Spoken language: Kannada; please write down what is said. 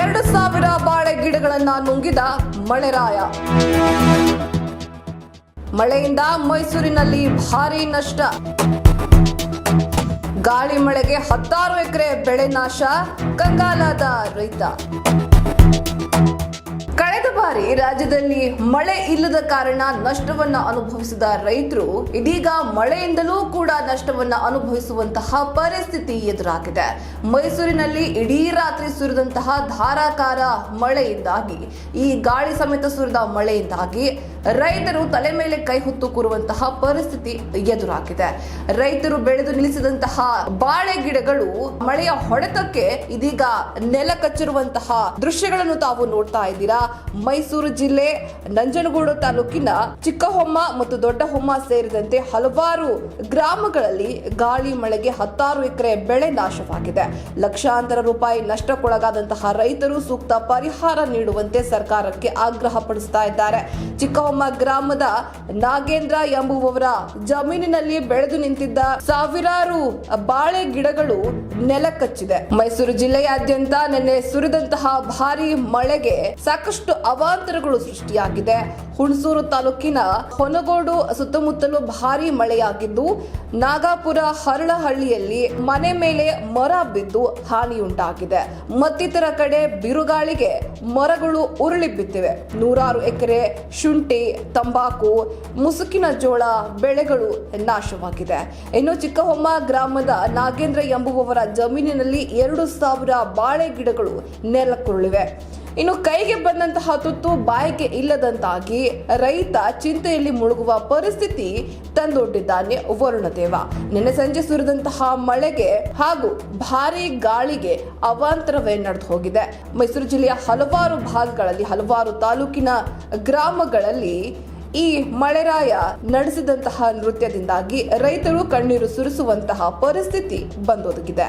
ಎರಡು ಸಾವಿರ ಬಾಳೆ ಗಿಡಗಳನ್ನ ನುಂಗಿದ ಮಳೆರಾಯ. ಮಳೆಯಿಂದ ಮೈಸೂರಿನಲ್ಲಿ ಭಾರಿ ನಷ್ಟ. ಗಾಳಿ ಮಳೆಗೆ ಹತ್ತಾರು ಎಕರೆ ಬೆಳೆ ನಾಶ, ಕಂಗಾಲಾದ ರೈತ. ಬಾರಿ ರಾಜ್ಯದಲ್ಲಿ ಮಳೆ ಇಲ್ಲದ ಕಾರಣ ನಷ್ಟವನ್ನ ಅನುಭವಿಸಿದ ರೈತರು ಇದೀಗ ಮಳೆಯಿಂದಲೂ ಕೂಡ ನಷ್ಟವನ್ನ ಅನುಭವಿಸುವಂತಹ ಪರಿಸ್ಥಿತಿ ಎದುರಾಗಿದೆ. ಮೈಸೂರಿನಲ್ಲಿ ಇಡೀ ರಾತ್ರಿ ಸುರಿದಂತಹ ಧಾರಾಕಾರ ಮಳೆಯಿಂದಾಗಿ, ಈ ಗಾಳಿ ಸಮೇತ ಸುರಿದ ಮಳೆಯಿಂದಾಗಿ ರೈತರು ತಲೆ ಮೇಲೆ ಕೈ ಹೊತ್ತು ಕೂರುವಂತಹ ಪರಿಸ್ಥಿತಿ ಎದುರಾಗಿದೆ. ರೈತರು ಬೆಳೆದು ನಿಲ್ಲಿಸಿದಂತಹ ಬಾಳೆ ಗಿಡಗಳು ಮಳೆಯ ಹೊಡೆತಕ್ಕೆ ಇದೀಗ ನೆಲ ಕಚ್ಚಿರುವಂತಹ ದೃಶ್ಯಗಳನ್ನು ತಾವು ನೋಡ್ತಾ ಇದ್ದೀರಾ. ಮೈಸೂರು ಜಿಲ್ಲೆ ನಂಜನಗೂಡು ತಾಲೂಕಿನ ಚಿಕ್ಕಹೊಮ್ಮ ಮತ್ತು ದೊಡ್ಡಹೊಮ್ಮ ಸೇರಿದಂತೆ ಹಲವಾರು ಗ್ರಾಮಗಳಲ್ಲಿ ಗಾಳಿ ಮಳೆಗೆ ಹತ್ತಾರು ಎಕರೆ ಬೆಳೆ ನಾಶವಾಗಿದೆ. ಲಕ್ಷಾಂತರ ರೂಪಾಯಿ ನಷ್ಟಕ್ಕೊಳಗಾದಂತಹ ರೈತರು ಸೂಕ್ತ ಪರಿಹಾರ ನೀಡುವಂತೆ ಸರ್ಕಾರಕ್ಕೆ ಆಗ್ರಹ ಪಡಿಸ್ತಾ ಇದ್ದಾರೆ. ಚಿಕ್ಕಹೊಮ್ಮ ಗ್ರಾಮದ ನಾಗೇಂದ್ರ ಎಂಬುವವರ ಜಮೀನಿನಲ್ಲಿ ಬೆಳೆದು ನಿಂತಿದ್ದ ಸಾವಿರಾರು ಬಾಳೆ ಗಿಡಗಳು ನೆಲಕಚ್ಚಿದೆ. ಮೈಸೂರು ಜಿಲ್ಲೆಯಾದ್ಯಂತ ನಿನ್ನೆ ಸುರಿದಂತಹ ಭಾರಿ ಮಳೆಗೆ ಸಾಕಷ್ಟು ಅವಾಂತರಗಳು ಸೃಷ್ಟಿಯಾಗಿದೆ. ಹುಣಸೂರು ತಾಲೂಕಿನ ಹೊನಗೋಡು ಸುತ್ತಮುತ್ತಲು ಭಾರಿ ಮಳೆಯಾಗಿದ್ದು, ನಾಗಾಪುರ ಹರಳಹಳ್ಳಿಯಲ್ಲಿ ಮನೆ ಮೇಲೆ ಮರ ಬಿದ್ದು ಹಾನಿಯುಂಟಾಗಿದೆ. ಮತ್ತಿತರ ಕಡೆ ಬಿರುಗಾಳಿಗೆ ಮರಗಳು ಉರುಳಿ ಬಿದ್ದಿವೆ. ನೂರಾರು ಎಕರೆ ಶುಂಠಿ, ತಂಬಾಕು, ಮುಸುಕಿನ ಜೋಳ ಬೆಳೆಗಳು ನಾಶವಾಗಿದೆ. ಇನ್ನು ಚಿಕ್ಕಹೊಮ್ಮ ಗ್ರಾಮದ ನಾಗೇಂದ್ರ ಎಂಬುವವರ ಜಮೀನಿನಲ್ಲಿ ಎರಡು ಸಾವಿರ ಬಾಳೆ ಗಿಡಗಳು ನೆಲಕ್ಕುರುಳಿವೆ. ಇನ್ನು ಕೈಗೆ ಬಂದಂತಹ ತುತ್ತು ಬಾಯಿಗೆ ಇಲ್ಲದಂತಾಗಿ ರೈತ ಚಿಂತೆಯಲ್ಲಿ ಮುಳುಗುವ ಪರಿಸ್ಥಿತಿ ತಂದೊಡ್ಡಿದ್ದಾನೆ ವರುಣದೇವ. ನಿನ್ನೆ ಸಂಜೆ ಸುರಿದಂತಹ ಮಳೆಗೆ ಹಾಗೂ ಭಾರಿ ಗಾಳಿಗೆ ಅವಾಂತರವೇ ನಡೆದು ಹೋಗಿದೆ. ಮೈಸೂರು ಜಿಲ್ಲೆಯ ಹಲವಾರು ಭಾಗಗಳಲ್ಲಿ, ಹಲವಾರು ತಾಲೂಕಿನ ಗ್ರಾಮಗಳಲ್ಲಿ ಈ ಮಳೆರಾಯ ನಡೆಸಿದಂತಹ ನೃತ್ಯದಿಂದಾಗಿ ರೈತರು ಕಣ್ಣೀರು ಸುರಿಸುವಂತಹ ಪರಿಸ್ಥಿತಿ ಬಂದೊದಗಿದೆ.